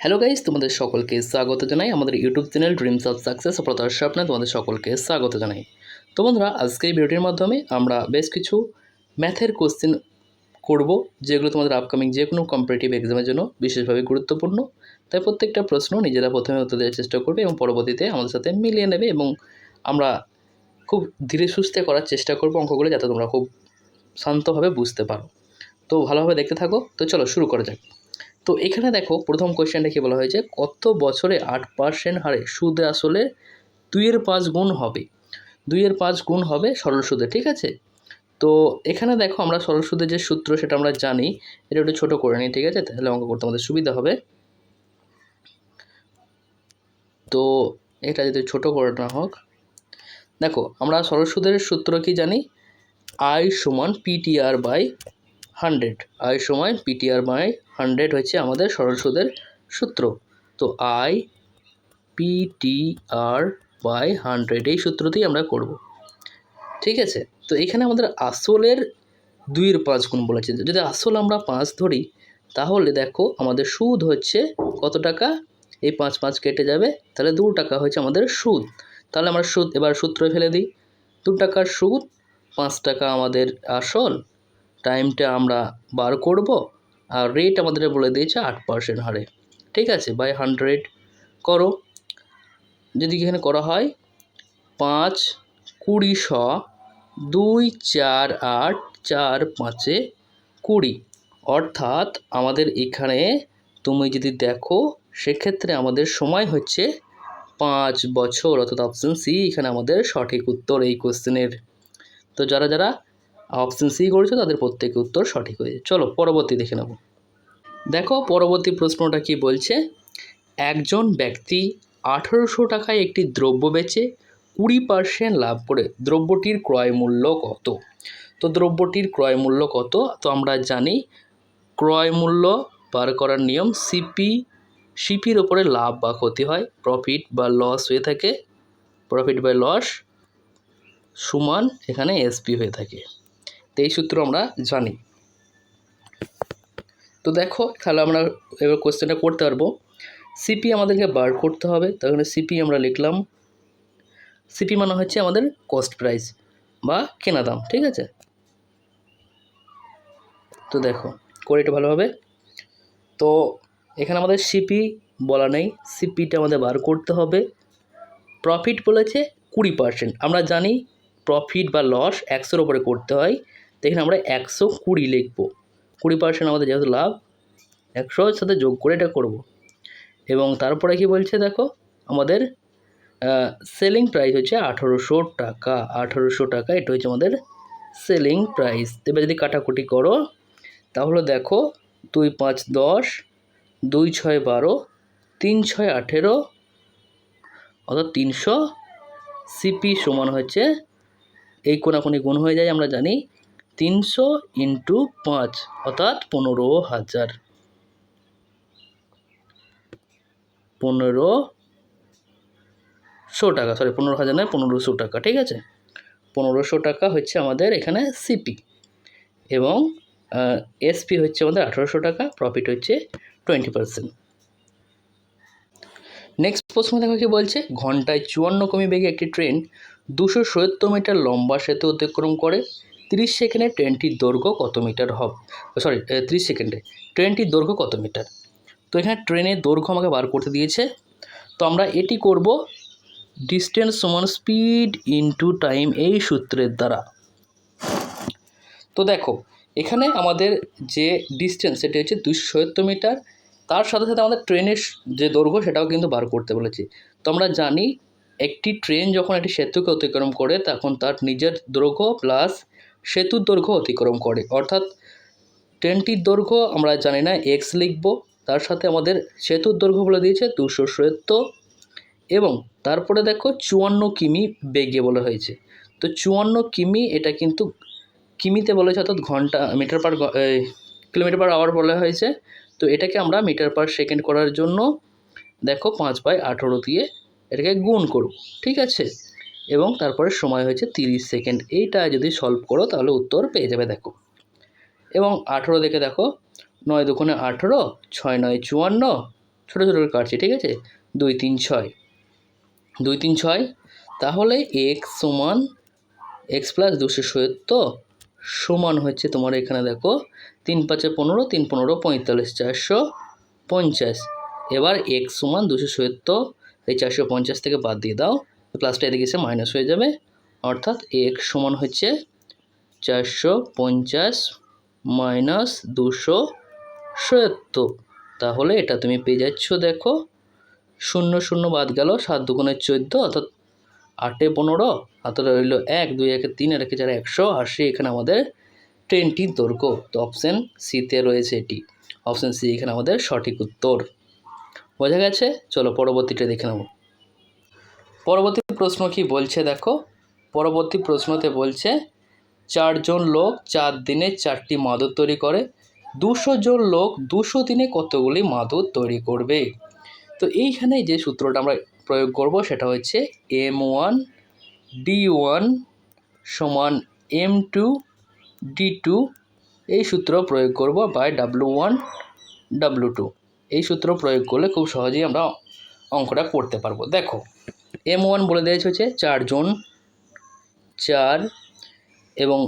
Hello guys তোমাদের সকলকে স্বাগত জানাই আমাদের YouTube channel dreams of success সফলতার স্বপ্নে তোমাদের সকলকে স্বাগত জানাই। তো বন্ধুরা, আজকে এই ভিডিওটির মাধ্যমে আমরা বেশ কিছু ম্যাথের কোশ্চেন করব, যেগুলো তোমাদের আপকামিং যে কোনো কম্পিটিটিভ এক্সামের জন্য বিশেষভাবে গুরুত্বপূর্ণ। তাই প্রত্যেকটা প্রশ্ন নিজেরা প্রথমে উত্তর দেওয়ার চেষ্টা করবে এবং পরবর্তীতে আমাদের সাথে মিলিয়ে নেবে এবং আমরা খুব ধীরে সুস্থে করার চেষ্টা করব অঙ্কগুলো, যাতে তোমরা খুব শান্তভাবে বুঝতে পারো। তো ভালোভাবে দেখতে থাকো। তো চলো শুরু করা যাক। তো এখানে দেখো প্রথম কোয়েশ্চেনটা কি বলা হয়েছে? কত বছরে আট পার্সেন্ট হারে সুদে আসলে দুইয়ের পাঁচ গুণ হবে? দুইয়ের পাঁচ গুণ হবে সরল সুদে, ঠিক আছে? তো এখানে দেখো আমরা সরল সুদের যে সূত্র সেটা আমরা জানি, এটা একটু ছোটো করে নিই, ঠিক আছে? তাহলে অঙ্ক করতে আমাদের সুবিধা হবে। তো এটা যদি ছোট করে না হোক। দেখো আমরা সরল সুদের সূত্র কি জানি? আই সমান পিটিআর বাই হান্ড্রেড আই সমান পিটিআর বাই হান্ড্রেড হচ্ছে আমাদের সরল সুদের সূত্র। তো আই পিটিআর বাই হান্ড্রেড এই সূত্রতেই আমরা করব। ঠিক আছে? তো এখানে আমাদের আসলের দুইয়ের পাঁচ গুণ বলেছে যদি আসল আমরা পাঁচ ধরি, তাহলে দেখো আমাদের সুদ হচ্ছে কত টাকা? এই পাঁচ পাঁচ কেটে যাবে, তাহলে দু টাকা হচ্ছে আমাদের সুদ। তাহলে আমরা সুদ, এবার সূত্র ফেলে দিই। দু টাকার সুদ, পাঁচ টাকা আমাদের আসল। টাইমটা আমরা বার করব। আর রেট আমাদের বলে দিয়েছে আট পার্সেন্ট হারে। ঠিক আছে বাই হান্ড্রেড করো। যদি এখানে করা হয়, পাঁচ কুড়ি শ দুই চার আট চার পাঁচে কুড়ি। অর্থাৎ আমাদের এখানে তুমি যদি দেখো, সেক্ষেত্রে আমাদের সময় হচ্ছে পাঁচ বছর। অর্থাৎ অপশন সি এখানে আমাদের সঠিক উত্তর এই কোশ্চেনের তো যারা যারা অপশন সি করেছ, তাদের প্রত্যেকের উত্তর সঠিক হয়েছে চলো, পরবর্তী দেখে নেব দেখো, পরবর্তী প্রশ্নটা কি বলছে? একজন ব্যক্তি আঠেরোশো টাকায় একটি দ্রব্য বেচে কুড়ি পার্সেন্ট লাভ করে, দ্রব্যটির ক্রয় মূল্য কত? তো দ্রব্যটির ক্রয় মূল্য কত? তো আমরা জানি, ক্রয় মূল্য বার করার নিয়ম সিপি সিপির ওপরে লাভ বা ক্ষতি হয় প্রফিট বা লস হয়ে থাকে প্রফিট বাই লস সমান এখানে এসপি হয়ে থাকে। তো এই সূত্র আমরা জানি। তো দেখো, তাহলে আমরা এবার কোশ্চেনটা করতে পারব। সিপি আমাদেরকে বার করতে হবে তাহলে সিপি আমরা লিখলাম। সিপি মানে হচ্ছে আমাদের কস্ট প্রাইস বা কেনা দাম, ঠিক আছে? তো দেখো, করে এটা ভালোভাবে তো এখানে আমাদের সিপি বলা নেই সিপিটা আমাদের বার করতে হবে। প্রফিট বলেছে কুড়ি পার্সেন্ট আমরা জানি প্রফিট বা লস একশোর ওপরে করতে হয়। এখানে আমরা একশো কুড়ি লিখব। কুড়ি পার্সেন্ট আমাদের যেহেতু লাভ একশোর সাথে যোগ করে এটা করব। এবং তারপরে কি বলছে দেখো, আমাদের সেলিং প্রাইস হচ্ছে আঠেরোশো টাকা। আঠেরোশো টাকা, এটা হচ্ছে আমাদের সেলিং প্রাইস এবার যদি কাটাকুটি করো, তাহলে দেখো, দুই পাঁচ দশ, দুই ছয় বারো, তিন ছয় আঠেরো, অর্থাৎ তিনশো সিপি সমান হচ্ছে, এই কোনাকুনি গুণ হয়ে যায়, আমরা জানি তিনশো ইন্টু পাঁচ, অর্থাৎ পনেরো হাজার। পনেরো শো টাকা সরি পনেরো হাজার নয়, পনেরোশো টাকা, ঠিক আছে? পনেরোশো টাকা হচ্ছে আমাদের এখানে সিপি এবং এসপি হচ্ছে আমাদের আঠেরোশো টাকা প্রফিট হচ্ছে টোয়েন্টি পার্সেন্ট নেক্সট প্রশ্ন দেখো কি বলছে? ঘন্টায় চুয়ান্ন কমি বেগে একটি ট্রেন দুশো সত্তর মিটার লম্বা সেতু অতিক্রম করে। তিরিশ সেকেন্ডে ট্রেনটির দৈর্ঘ্য কত মিটার হবে? সরি তিরিশ সেকেন্ডে। ট্রেনটির দৈর্ঘ্য কত মিটার? তো এখানে ট্রেনের দৈর্ঘ্য আমাকে বার করতে দিয়েছে। তো আমরা এটি করব ডিস্টেন্স সমান স্পিড ইনটু টাইম এই সূত্রের দ্বারা। তো দেখো, এখানে আমাদের যে ডিস্টেন্স সেটি হচ্ছে দুশো মিটার। তার সাথে সাথে আমাদের ট্রেনের যে দৈর্ঘ্য, সেটাও কিন্তু বার করতে বলেছি। তো আমরা জানি, একটি ট্রেন যখন একটি সেতুকে অতিক্রম করে, তখন তার নিজের দৈর্ঘ্য প্লাস সেতুর দৈর্ঘ্য অতিক্রম করে। অর্থাৎ ট্রেনটির দৈর্ঘ্য আমরা জানি না এক্স লিখব, তার সাথে আমাদের সেতুর দৈর্ঘ্য বলে দিয়েছে দুশো সত্তর এবং তারপরে দেখো চুয়ান্ন কিমি বেগে বলা হয়েছে। তো চুয়ান্ন কিমি এটা কিন্তু কিমিতে বলেছে অর্থাৎ ঘণ্টা, metre per kilometre per hour বলা হয়েছে। তো এটাকে আমরা মিটার পার সেকেন্ড করার জন্য দেখো পাঁচ বাই আঠেরো দিয়ে এটাকে গুণ করব, ঠিক আছে? এবং তারপরে সময় হয়েছে তিরিশ সেকেন্ড। এইটা যদি সলভ করো, তাহলে উত্তর পেয়ে যাবে, দেখো। এবং আঠেরো দেখে দেখো, নয় দুগুণে আঠেরো, ছয় নয় চুয়ান্ন, ছোটো ছোটো করে কাটছি, ঠিক আছে? দুই তিন ছয়। দুই তিন ছয়, তাহলে এক্স সমান এক্স প্লাস দুশো সত্তর সমান হচ্ছে তোমার এখানে দেখো, তিন পাঁচে পনেরো, তিন পনেরো পঁয়তাল্লিশ, চারশো পঞ্চাশ। এবার এক্স সমান দুশো সত্তর, এই চারশো পঞ্চাশ থেকে বাদ দিয়ে দাও। প্লাসটা এদিকে এসে মাইনাস হয়ে যাবে। অর্থাৎ এক্স সমান হচ্ছে চারশো পঞ্চাশ মাইনাস দুশো সত্তর। তাহলে এটা তুমি পেয়ে যাচ্ছ, দেখো। শূন্য শূন্য বাদ গেল, সাত দুগুণে চোদ্দ, অর্থাৎ আটে পনেরো। হাতে রইল এক, দুই, একে তিন, আর একে চার একশো। আশি এখানে আমাদের ট্রেনটি দৈর্ঘ্য। তো অপশান সিতে রয়েছে এটি। অপশান সি এখানে আমাদের সঠিক উত্তর। বোঝা গেছে? চলো পরবর্তীটা দেখে নেব পরবর্তী প্রশ্ন কি বলছে দেখো? পরবর্তী প্রশ্নতে বলছে, চারজন লোক চার দিনে চারটি মাদুর তৈরি করে, দুশো জন লোক দুশো দিনে কতগুলি মাদুর তৈরি করবে? তো এইখানে যে সূত্রটা আমরা প্রয়োগ করব সেটা হচ্ছে এম ওয়ান, ডি ওয়ান সমান এম টু, ডি টু। এই সূত্র প্রয়োগ করব by W one W two. এই সূত্র প্রয়োগ করলে খুব সহজেই আমরা অঙ্কটা করতে পারব। দেখো এম ওয়ান বলে দিয়েছে হচ্ছে চারজন, চার এবং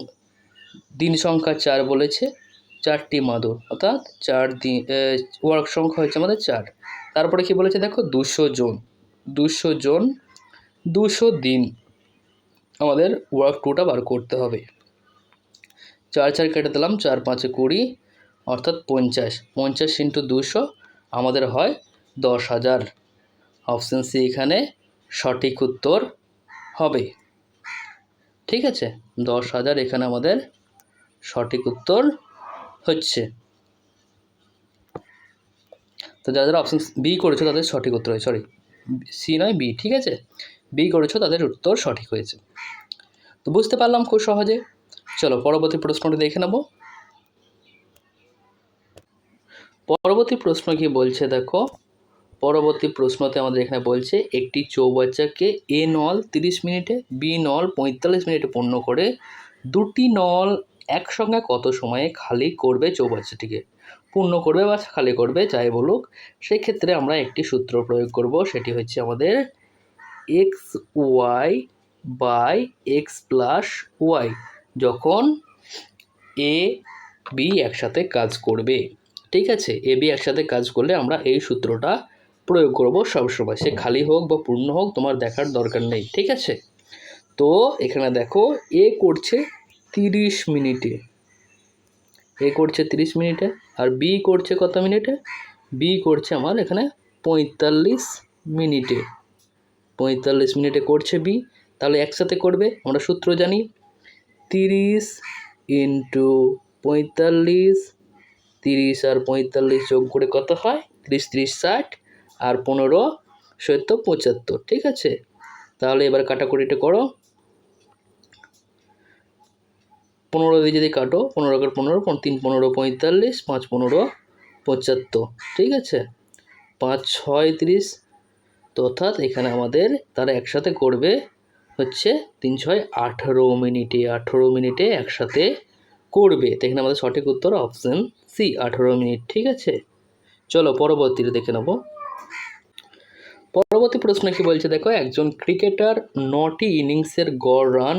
দিন সংখ্যা চার বলেছে, চারটি মাদুর অর্থাৎ চার দিন ওয়ার্ক সংখ্যা হচ্ছে আমাদের চার। তারপরে কি বলেছে দেখো? দুশো জন দুশো জন, দুশো দিন আমাদের ওয়ার্ক টুটা বার করতে হবে। চার চার কেটে দিলাম, চার পাঁচে কুড়ি, অর্থাৎ পঞ্চাশ। পঞ্চাশ ইন্টু দুশো আমাদের হয় দশ হাজার। অপশান সি এখানে। সঠিক উত্তর হবে। ঠিক আছে? দশ হাজার এখানে আমাদের সঠিক উত্তর হচ্ছে। তো যারা যারা অপশান বি করেছ তাদের সঠিক উত্তর হয়েছে সরি সি নয় বি ঠিক আছে? বি করেছ তাদের উত্তর সঠিক হয়েছে। তো বুঝতে পারলাম খুব সহজে। চলো পরবর্তী প্রশ্নটা দেখে নেব। পরবর্তী প্রশ্ন কি বলছে দেখো? পরবর্তী প্রশ্নতে আমাদের এখানে বলছে, একটি চৌবাচ্চাকে এ নল তিরিশ মিনিটে, বি নল পঁয়তাল্লিশ মিনিটে পূর্ণ করে, দুটি নল একসঙ্গে কত সময়ে খালি করবে চৌবাচ্চাটিকে? পূর্ণ করবে বা খালি করবে, যাই বলুক, সেক্ষেত্রে আমরা একটি সূত্র প্রয়োগ করব, সেটি হচ্ছে আমাদের X Y by X plus Y, যখন এ, বি একসাথে কাজ করবে। ঠিক আছে, এ, বি একসাথে কাজ করলে আমরা এই সূত্রটা প্রয়োগ করব সবসময় সে খালি হোক বা পূর্ণ হোক তোমার দেখার দরকার নেই ঠিক আছে? তো এখানে দেখো এ করছে তিরিশ মিনিটে। এ করছে তিরিশ মিনিটে আর বি করছে কত মিনিটে? বি করছে আমার এখানে পঁয়তাল্লিশ মিনিটে। পঁয়তাল্লিশ মিনিটে করছে বি তাহলে একসাথে করবে আমরা সূত্র জানি। তিরিশ ইন্টু পঁয়তাল্লিশ তিরিশ আর পঁয়তাল্লিশ যোগ করে কত হয়? তিরিশ তিরিশ ষাট। আর পনেরো, সত্তর, পঁচাত্তর, ঠিক আছে? তাহলে এবার কাটাকুটিটা করো। পনেরো দিয়ে যদি কাটো, পনেরো কাট পনেরো তিন পনেরো, পঁয়তাল্লিশ, পাঁচ পনেরো, পঁচাত্তর, ঠিক আছে? পাঁচ, ছয়, তিরিশ অর্থাৎ এখানে আমাদের তারা একসাথে করবে হচ্ছে তিন, ছয়, আঠেরো মিনিটে। আঠেরো মিনিটে একসাথে করবে। তো এখানে আমাদের সঠিক উত্তর অপশান সি আঠেরো মিনিট, ঠিক আছে? চলো পরবর্তীতে দেখে নেব। পরবর্তী প্রশ্ন কি বলছে? দেখো, একজন ক্রিকেটার নটি ইনিংসের গড় রান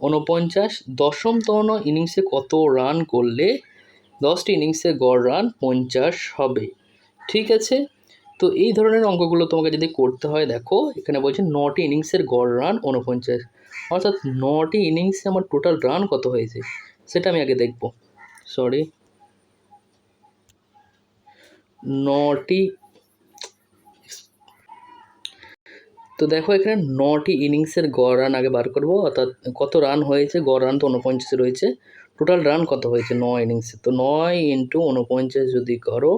উনপঞ্চাশ দশমতম ইনিংসে কত রান করলে দশটি ইনিংসে গড় রান পঞ্চাশ হবে? ঠিক আছে? তো এই ধরনের অঙ্কগুলো তোমাকে যদি করতে হয়, দেখো, এখানে বলছে নটি ইনিংসের গড় রান উনপঞ্চাশ অর্থাৎ নটি ইনিংসে আমার টোটাল রান কত হয়েছে? সেটা আমি আগে দেখব। সরি নটি তো দেখো এখানে নটি ইনিংসের গড় রান আগে বার করব, অর্থাৎ কত রান হয়েছে? গড় রান তো উনপঞ্চাশে রয়েছে। টোটাল রান কত হয়েছে? নয় ইনিংসে। তো নয় ইন্টু উনপঞ্চাশ যদি করো,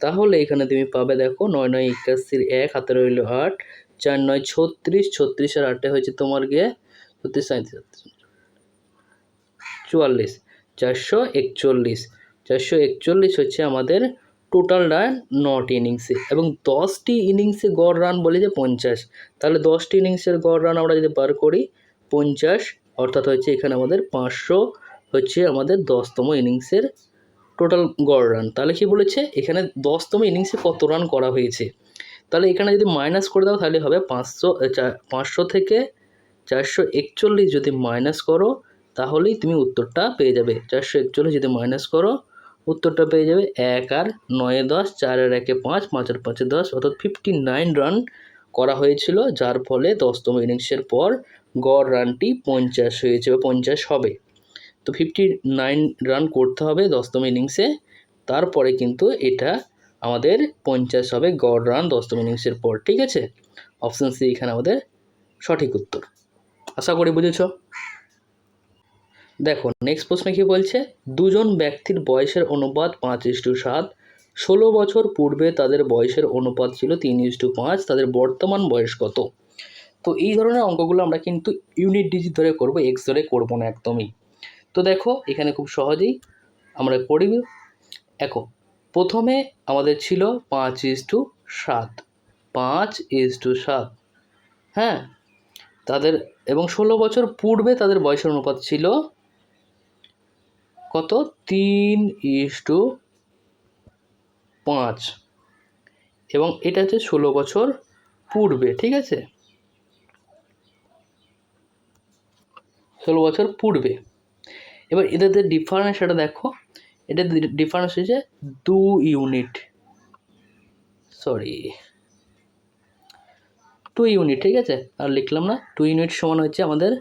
তাহলে এখানে তুমি পাবে দেখো নয় নয় একাশির এক, হাতে রইল আট, চার নয় ছত্রিশ ছত্রিশ আর আটে হয়েছে তোমার গিয়ে ছত্রিশ সাঁত্রিশ। চুয়াল্লিশ, চারশো একচল্লিশ চারশো একচল্লিশ হচ্ছে আমাদের টোটাল রান নটি ইনিংসে এবং দশটি ইনিংসে গড় রান বলে যে পঞ্চাশ। তাহলে দশটি ইনিংসের গড় রান আমরা যদি বার করি, পঞ্চাশ, অর্থাৎ হচ্ছে এখানে আমাদের পাঁচশো হচ্ছে আমাদের দশতম ইনিংসের টোটাল গড় রান। তাহলে কি বলেছে? এখানে দশতম ইনিংসে কত রান করা হয়েছে? তাহলে এখানে যদি মাইনাস করে দাও, তাহলে হবে পাঁচশো পাঁচশো থেকে চারশো একচল্লিশ যদি মাইনাস করো, তাহলেই তুমি উত্তরটা পেয়ে যাবে। চারশো একচল্লিশ যদি মাইনাস করো উত্তরটা পেয়ে যাবে এক আর নয়ে দশ চারের একে পাঁচ পাঁচের পাঁচে দশ, অর্থাৎ ফিফটি নাইন রান করা হয়েছিল, যার ফলে দশতম ইনিংসের পর গড় রানটি পঞ্চাশ হয়েছে বা পঞ্চাশ হবে। তো ফিফটি নাইন রান করতে হবে দশতম ইনিংসে, তারপরে কিন্তু এটা আমাদের পঞ্চাশ হবে গড় রান দশতম ইনিংসের পর, ঠিক আছে? অপশান সি এখানে আমাদের সঠিক উত্তর। আশা করি বুঝেছ? দেখো নেক্সট প্রশ্নে কী বলছে? দুজন ব্যক্তির বয়সের অনুপাত পাঁচ ইস্টু সাত। ষোলো বছর পূর্বে তাদের বয়সের অনুপাত ছিল তিন ইস্টু পাঁচ, তাদের বর্তমান বয়স কত? তো এই ধরনের অঙ্কগুলো আমরা কিন্তু ইউনিট ডিজিট ধরে করব এক্স ধরে করব না একদমই। তো দেখো, এখানে খুব সহজেই আমরা করি দেখো, প্রথমে আমাদের ছিল পাঁচ ইস টু সাত। পাঁচ ইস টু সাত হ্যাঁ? তাদের, এবং ষোলো বছর পূর্বে তাদের বয়সের অনুপাত ছিল কত? তিন ইস টু পাঁচ। এবং এটা হচ্ছে ষোলো বছর পূর্বে, ঠিক আছে? ষোলো বছর পূর্বে। এবার এদের যে ডিফারেন্স সেটা দেখো। এটা ডিফারেন্স হচ্ছে দু ইউনিট সরি টু ইউনিট ঠিক আছে? আর লিখলাম না টু ইউনিট সমান হচ্ছে আমাদের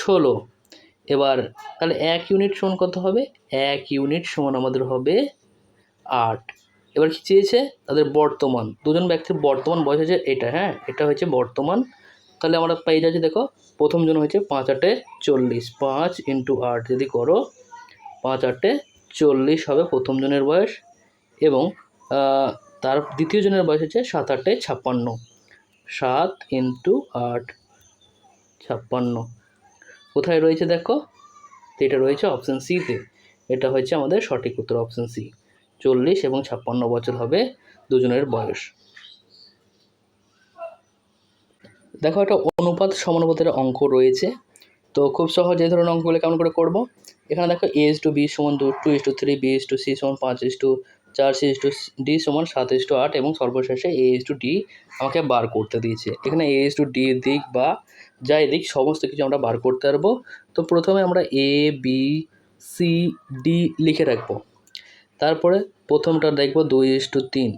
ষোলো। এবার তাহলে এক ইউনিট সমান কত হবে? এক ইউনিট সমান আমাদের হবে আট। এবার কি চেয়েছে? তাদের বর্তমান। দুজন ব্যক্তির বর্তমান বয়স হচ্ছে এটা হ্যাঁ? এটা হচ্ছে বর্তমান। তাহলে আমরা পেয়ে যাচ্ছি দেখো, প্রথম জন হচ্ছে পাঁচ আটে চল্লিশ। পাঁচ ইন্টু আট যদি করো, পাঁচ আটে চল্লিশ হবে প্রথম জনের বয়স। এবং তার দ্বিতীয় জনের বয়স হচ্ছে সাত আটে ছাপ্পান্ন। সাত ইন্টু আট, ছাপ্পান্ন। কোথায় রয়েছে দেখো? তো এটা রয়েছে অপশান সিতে এটা হচ্ছে আমাদের সঠিক উত্তর অপশান সি চল্লিশ এবং ছাপ্পান্ন বছর হবে দুজনের বয়স। দেখো একটা অনুপাত সমানুপাতের অঙ্ক রয়েছে। তো খুব সহজ এই ধরনের অঙ্কগুলো কেমন করে করব? এখানে দেখো এ ইস টু বি সমান দু two is to three B is to C সমান পাঁচ ইস টু চার সি ইস টু ডি সমান সাত ইস টু আট এবং সর্বশেষে এ ইস টু ডি আমাকে বার করতে দিয়েছে। এখানে এ ইস টু ডি দিক বা যাই দিক সমস্ত কিছু আমরা বার করতে পারব। তো প্রথমে আমরা এ বি সি ডি লিখে রাখব। তারপরে প্রথমটা দেখব দুই ইস টু তিন।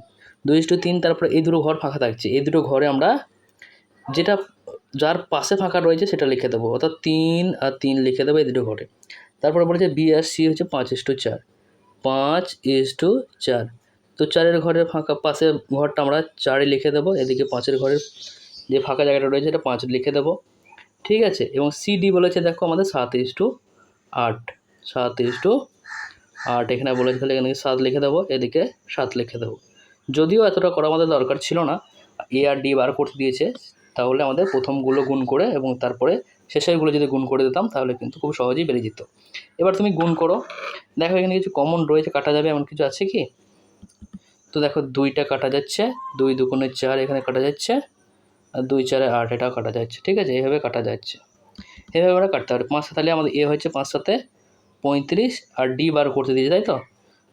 দুই ইস টু তিন, তারপরে এই দুটো ঘর ফাঁকা থাকছে। এই দুটো ঘরে আমরা যেটা যার পাশে ফাঁকা রয়েছে সেটা লিখে দেবো। অর্থাৎ তিন আর তিন লিখে দেবো এই দুটো ঘরে। তারপরে বলেছে বি আর সি হচ্ছে পাঁচ ইস টু চার। পাঁচ ইস টু চার। তো চারের ঘরের ফাঁকা পাশে ঘরটা আমরা চারে লিখে দেবো। এদিকে পাঁচের ঘরের যে ফাঁকা জায়গাটা রয়েছে এটা পাঁচ লিখে দেবো। ঠিক আছে? এবং সি ডি বলেছে দেখো আমাদের সাত ইস টু আট। সাত ইস টু আট, এখানে বলেছে তাহলে এখানে সাত লিখে দেবো, এদিকে সাত লিখে দেবো। যদিও এতটা করা আমাদের দরকার ছিল না এ আর ডি বার করতে দিয়েছে, তাহলে আমাদের প্রথমগুলো গুণ করে এবং তারপরে শেষেরগুলো যদি গুণ করে দিতাম, তাহলে কিন্তু খুব সহজেই বেরিয়ে যেত। এবার তুমি গুণ করো। দেখো এখানে কিছু কমন রয়েছে, কাটা যাবে, এমন কিছু আছে কি? তো দেখো দুইটা কাটা যাচ্ছে, দুই দুগুণে চার এখানে কাটা যাচ্ছে আর দুই চারে আট এটাও কাটা যাচ্ছে, ঠিক আছে? এইভাবে কাটা যাচ্ছে। এইভাবে আমরা কাটতে পারি পাঁচ তাহলে আমাদের এ হচ্ছে পাঁচ সাথে পঁয়ত্রিশ আর ডি বার করতে দিয়েছে, তাই তো?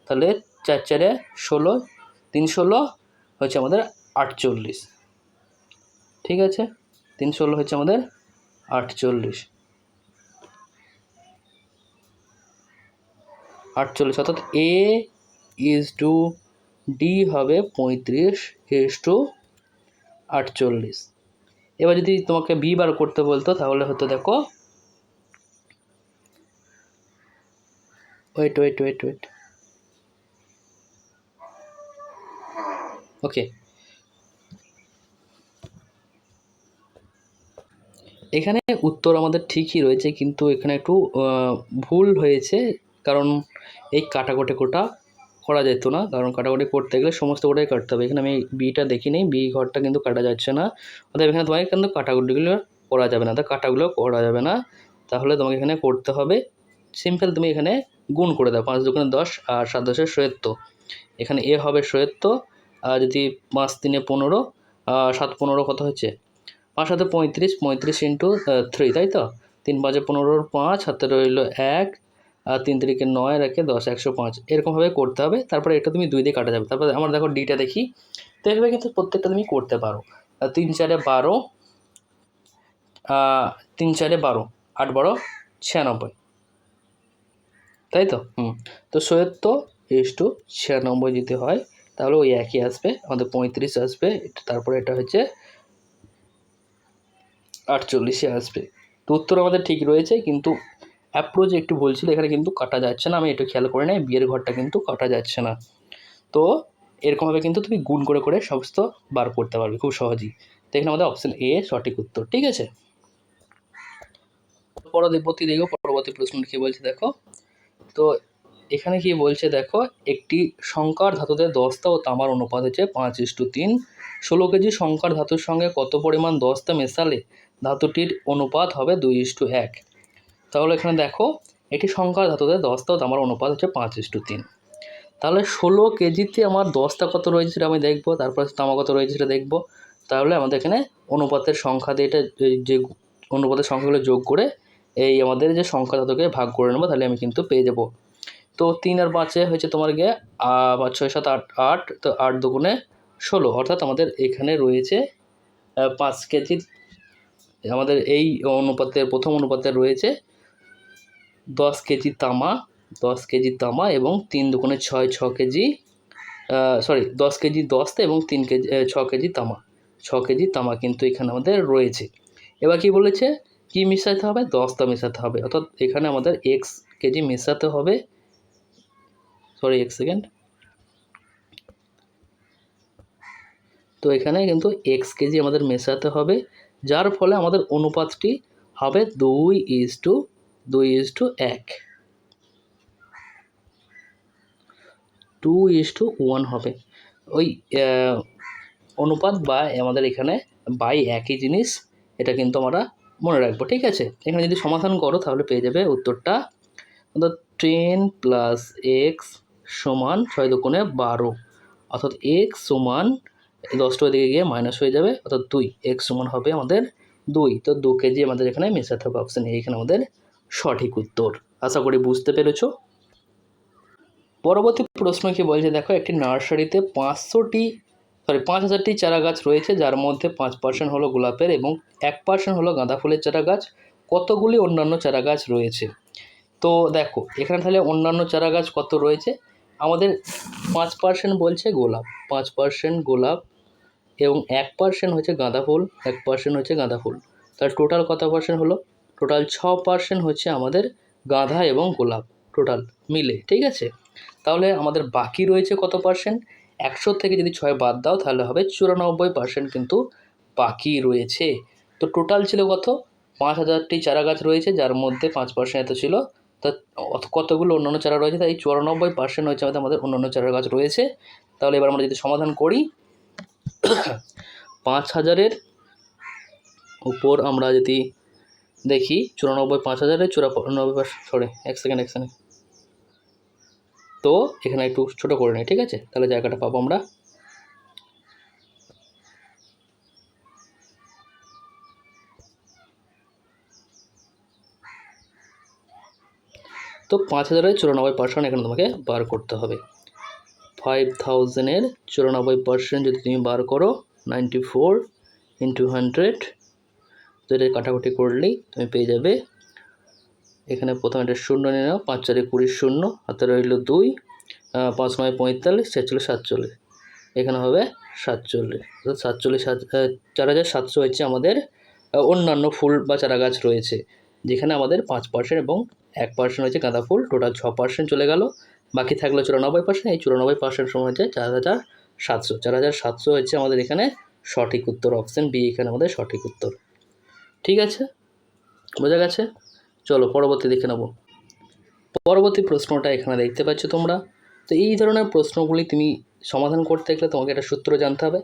তাহলে চার চারে ষোলো, তিন ষোলো হচ্ছে আমাদের আটচল্লিশ। ঠিক আছে? তিন ষোলো হচ্ছে আমাদের আটচল্লিশ। আটচল্লিশ, অর্থাৎ এ ইজ টু ডি হবে পঁয়ত্রিশ ইজ টু আটচল্লিশ। এবার যদি তোমাকে বি বার করতে বলতো, তাহলে হতো দেখো। Wait wait wait wait okay এখানে উত্তর আমাদের ঠিকই রয়েছে, কিন্তু এখানে একটু ভুল হয়েছে, কারণ এই কাটাকুটি কোটা করা যেত না। কারণ কাটাকুটি করতে গেলে সমস্ত কোটাই কাটতে হবে। এখানে আমি বিটা দেখিনি। বি ঘরটা কিন্তু কাটা যাচ্ছে না। অর্থাৎ এখানে তোমাকে কিন্তু কাটাকুটিগুলো করা যাবে না। তা কাটাগুলো করা যাবে না। তাহলে তোমাকে এখানে করতে হবে। সিম্পল তুমি এখানে গুণ করে দাও। পাঁচ দুগুণে দশ আর সাত দশের সত্তর এখানে এ হবে সত্তর আর যদি পাঁচ তিনে পনেরো সাত পনেরো কত হচ্ছে? পাঁচ সাথে পঁয়ত্রিশ পঁয়ত্রিশ ইন্টু থ্রি তাই তো? তিন পাঁচে পনেরোর পাঁচ হাতে রইল এক। আর তিন তিরিকে নয় রেখে দশ, একশো পাঁচ। এরকমভাবে করতে হবে। তারপরে এটা তুমি দুই দিয়ে কাটা যাবে। তারপরে আমার দেখো ডিটা দেখি। তো এভাবে কিন্তু প্রত্যেকটা তুমি করতে পারো। তিন চারে বারো তিন চারে বারো, আট বারো ছিয়ানব্বই। তাই তো? হুম। তো সত্তর ইস টু ছিয়ানব্বই যদি হয়, তাহলে ওই একই আসবে। আমাদের পঁয়ত্রিশ আসবে। তারপরে এটা হচ্ছে আটচল্লিশে আসবে। তো উত্তর আমাদের ঠিক রয়েছে, কিন্তু অ্যাপ্রোচ একটু ভুল ছিল এখানে কিন্তু কাটা যাচ্ছে না, আমি একটু খেয়াল করে নেই, বিয়ের ঘরটা কিন্তু কাটা যাচ্ছে না। তো এরকমভাবে কিন্তু তুমি গুণ করে করে সমস্ত বার করতে পারবে খুব সহজেই। তো এখানে আমাদের অপশান এ সঠিক উত্তর, ঠিক আছে? পরবর্তী দেখো, পরবর্তী প্রশ্ন কি বলছে দেখো? তো এখানে কি বলছে দেখো, একটি সংকার ধাতুতে দস্তা ও তামার অনুপাত হচ্ছে পাঁচ ইস্টু তিন। ষোলো কেজি সংকার ধাতুর সঙ্গে কত পরিমাণ দস্তা মেশালে ধাতুটির অনুপাত হবে দুই ইস্টু এক। তাহলে এখানে দেখো, এটি সংকার ধাতুতে দস্তা ও তামার অনুপাত হচ্ছে পাঁচ ইস্টু তিন। তাহলে ষোলো কেজিতে আমার দশটা কত রয়েছে সেটা আমি দেখব, তারপরে তামা কত রয়েছে সেটা দেখব। তাহলে আমাদের এখানে অনুপাতের সংখ্যা দিয়ে এটা যে অনুপাতের সংখ্যাগুলো যোগ করে এই আমাদের যে সংখ্যা ধাতুকে ভাগ করে নেব, তাহলে আমি কিন্তু পেয়ে যাব। তো তিন আর পাঁচে হয়েছে তোমার গিয়ে ছয়, সাত, আট আট, তো আট দুগুণে ষোলো। অর্থাৎ আমাদের এখানে রয়েছে পাঁচ কেজি, আমাদের এই অনুপাতের, প্রথম অনুপাতে রয়েছে দশ কেজি তামা, দশ কেজি তামা এবং তিন দুগুণে ছয়, ছ কেজি সরি দশ কেজি দস্তা এবং তিন কেজি ছ কেজি তামা। ছ কেজি তামা কিন্তু এখানে আমাদের রয়েছে। এবার কি বলেছে? কি মেশাতে হবে? দস্তা মেশাতে হবে। অর্থাৎ এখানে আমাদের এক্স কেজি মেশাতে হবে। সরি এক সেকেন্ড তো এখানে কিন্তু এক্স কেজি আমাদের মেশাতে হবে। যার ফলে আমাদের অনুপাতটি হবে দুই ইজ টু দুই ইজ টু এক। টু ইজ টু ওয়ান হবে। ওই অনুপাত বা আমাদের এখানে বাই একই জিনিস, এটা কিন্তু আমরা মনে রাখব, ঠিক আছে? এখানে যদি সমাধান করো, তাহলে পেয়ে যাবে উত্তরটা অর্থাৎ টেন প্লাস এক্স সমান ছয় দুগুণে বারো। অর্থাৎ এক্স সমান দশটা দিকে গিয়ে মাইনাস হয়ে যাবে, অর্থাৎ দুই। এক্স সমান হবে আমাদের দুই। তো দু কেজি আমাদের এখানে মেশাতে হবে অপশান এখানে আমাদের সঠিক উত্তর। আশা করি বুঝতে পেরেছ? পরবর্তী প্রশ্ন কি বলছে, দেখো, একটি নার্সারিতে পাঁচশোটি সরি পাঁচ হাজারটি চারা গাছ রয়েছে, যার মধ্যে পাঁচ পার্সেন্ট হলো গোলাপের এবং এক পার্সেন্ট হলো গাঁদা ফুলের চারা গাছ কতগুলি অন্যান্য চারা গাছ রয়েছে? তো দেখো, এখানে তাহলে অন্যান্য চারা গাছ কত রয়েছে? আমাদের পাঁচ পার্সেন্ট বলছে গোলাপ, পাঁচ পার্সেন্ট গোলাপ এবং এক পার্সেন্ট হচ্ছে গাঁদা ফুল, এক পার্সেন্ট হচ্ছে গাঁদা ফুল। তার টোটাল কত পার্সেন্ট হলো? টোটাল ছ পার্সেন্ট হচ্ছে আমাদের গাঁদা এবং গোলাপ টোটাল মিলে, ঠিক আছে? তাহলে আমাদের বাকি রয়েছে কত পার্সেন্ট একশো থেকে যদি ছয় বাদ দাও, তাহলে হবে চুরানব্বই পার্সেন্ট কিন্তু বাকি রয়েছে। তো টোটাল ছিল কত? পাঁচ হাজারটি চারা গাছ রয়েছে, যার মধ্যে পাঁচ পার্সেন্ট এত ছিল। তা কতগুলো অন্যান্য চারা রয়েছে? তাই চুরানব্বই পার্সেন্ট হচ্ছে আমাদের আমাদের অন্যান্য চারা গাছ রয়েছে। তাহলে এবার আমরা যদি সমাধান করি, পাঁচ হাজারের উপর আমরা যদি দেখি, চুরানব্বই পাঁচ হাজারের চুরানব্বই সরি এক সেকেন্ড এক সেকেন্ড তো, এখানে একটু ছোটো করে নিই, ঠিক আছে? তাহলে জায়গাটা পাবো আমরা। তো, পাঁচ হাজারের চুরানব্বই পার্সেন্ট এখানে তোমাকে বার করতে হবে। ফাইভ থাউজেন্ডের চুরানব্বই পার্সেন্ট যদি তুমি বার করো নাইনটি ফোর ইন্টু হান্ড্রেড এটা কাটাকুটি করলেই তুমি পেয়ে যাবে। এখানে প্রথমে একটা শূন্য নিয়ে নাও, পাঁচ চারে কুড়ি শূন্য, হাতে রইল দুই পাঁচ নয় পঁয়তাল্লিশ, ছেচল্লিশ, সাতচল্লিশ। এখানে হবে সাতচল্লিশ। অর্থাৎ সাতচল্লিশ চার হাজার সাতশো হচ্ছে আমাদের অন্যান্য ফুল বা চারা গাছ রয়েছে, যেখানে আমাদের পাঁচ পার্সেন্ট এবং এক পার্সেন্ট হচ্ছে গাঁদা ফুল। টোটাল ছ পার্সেন্ট চলে গেল। বাকি থাকল চুরানব্বই পার্সেন্ট এই চুরানব্বই পার্সেন্ট সময় হচ্ছে চার হাজার সাতশো। চার হাজার সাতশো হচ্ছে আমাদের এখানে সঠিক উত্তর অপশান বি এখানে আমাদের সঠিক উত্তর। ঠিক আছে? বোঝা গেছে? চলো, পরবর্তী দেখে নেব। পরবর্তী প্রশ্নটা এখানে দেখতে পাচ্ছ তোমরা। তো এই ধরনের প্রশ্নগুলি তুমি সমাধান করতে গেলে তোমাকে একটা সূত্র জানতে হবে।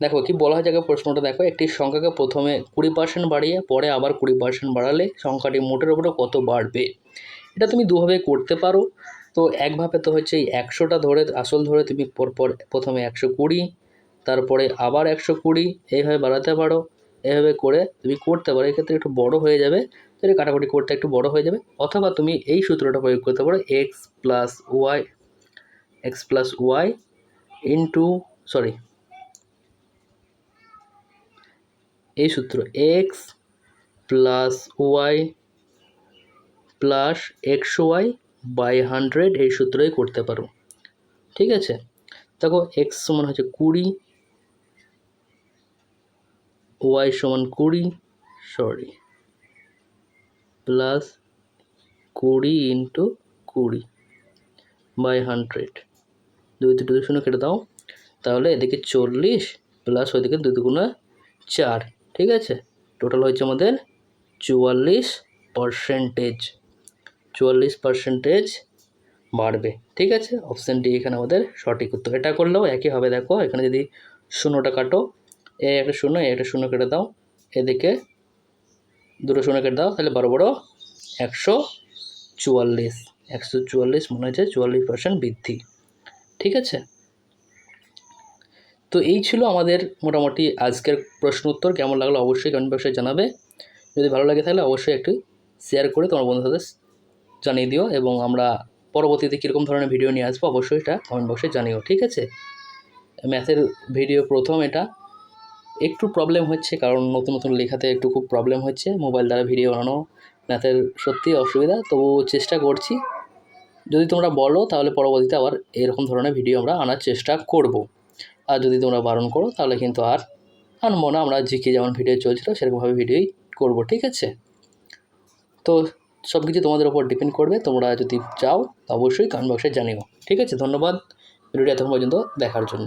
দেখো, কি বলা হয় জায়গায় প্রশ্নটা? দেখো, একটি সংখ্যাকে প্রথমে কুড়ি পার্সেন্ট বাড়িয়ে, পরে আবার কুড়ি পার্সেন্ট বাড়ালে সংখ্যাটি মোটের উপরে কত বাড়বে? এটা তুমি দুভাবে করতে পারো। তো একভাবে তো হচ্ছে এই একশোটা ধরে, আসল ধরে তুমি পরপর প্রথমে একশো কুড়ি, তারপরে আবার একশো কুড়ি, এইভাবে বাড়াতে পারো। এইভাবে করে তুমি করতে পারো, এক্ষেত্রে একটু বড় হয়ে যাবে। এটা কাটাকুটি করতে একটু বড় হয়ে যাবে। অথবা তুমি এই সূত্রটা প্রয়োগ করতে পারো x plus y x plus y into sorry এই সূত্র x plus y plus x y by hundred এই সূত্রই করতে পারো। ঠিক আছে? দেখো এক্স সমান হচ্ছে কুড়ি ওয়াই সমান কুড়ি, সরি, প্লাস কুড়ি ইন্টু কুড়ি বাই হান্ড্রেড। দুই দুটো শূন্য কেটে দাও, তাহলে এদিকে চল্লিশ প্লাস ওইদিকে দুই দুগুণা চার, ঠিক আছে? টোটাল হচ্ছে আমাদের চুয়াল্লিশ পার্সেন্টেজ চুয়াল্লিশ পার্সেন্টেজ বাড়বে, ঠিক আছে? অপশান ডি এখানে আমাদের সঠিক উত্তর। এটা করলেও একই হবে দেখো, এখানে যদি শূন্যটা কাটো এ একটা শূন্য, এ একটা শূন্য কেটে দাও। এদিকে দুটো শূন্য কেটে দাও, তাহলে বারো বড়ো একশো চুয়াল্লিশ। একশো চুয়াল্লিশ মনে হচ্ছে চুয়াল্লিশ পার্সেন্ট বৃদ্ধি। ঠিক আছে? তো এই ছিল আমাদের মোটামুটি আজকের প্রশ্ন উত্তর। কেমন লাগল অবশ্যই কমেন্ট বক্সে জানাবে। যদি ভালো লাগে তাহলে অবশ্যই একটু শেয়ার করে তোমার বন্ধুদের জানিয়ে দিও এবং আমরা পরবর্তীতে কীরকম ধরনের ভিডিও নিয়ে আসব অবশ্যই এটা কমেন্ট বক্সে জানিও। ঠিক আছে? ম্যাথের ভিডিও প্রথম এটা। একটু প্রবলেম হচ্ছে, কারণ নতুন নতুন লেখাতে একটু খুব প্রবলেম হচ্ছে। মোবাইল দ্বারা ভিডিও বানানো ম্যাথের সত্যি অসুবিধা। তবু চেষ্টা করছি। যদি তোমরা বলো, তাহলে পরবর্তীতে আবার এরকম ধরনের ভিডিও আমরা আনার চেষ্টা করব। আর যদি তোমরা বারণ করো, তাহলে কিন্তু আর আনব না। আমরা জিকে যেমন ভিডিও চলছিল, সেরকমভাবে ভিডিওই করব, ঠিক আছে? তো সব কিছু তোমাদের ওপর ডিপেন্ড করবে। তোমরা যদি চাও, অবশ্যই কমেন্ট বক্সে জানিও। ঠিক আছে? ধন্যবাদ। ভিডিওটি এতক্ষণ পর্যন্ত দেখার জন্য।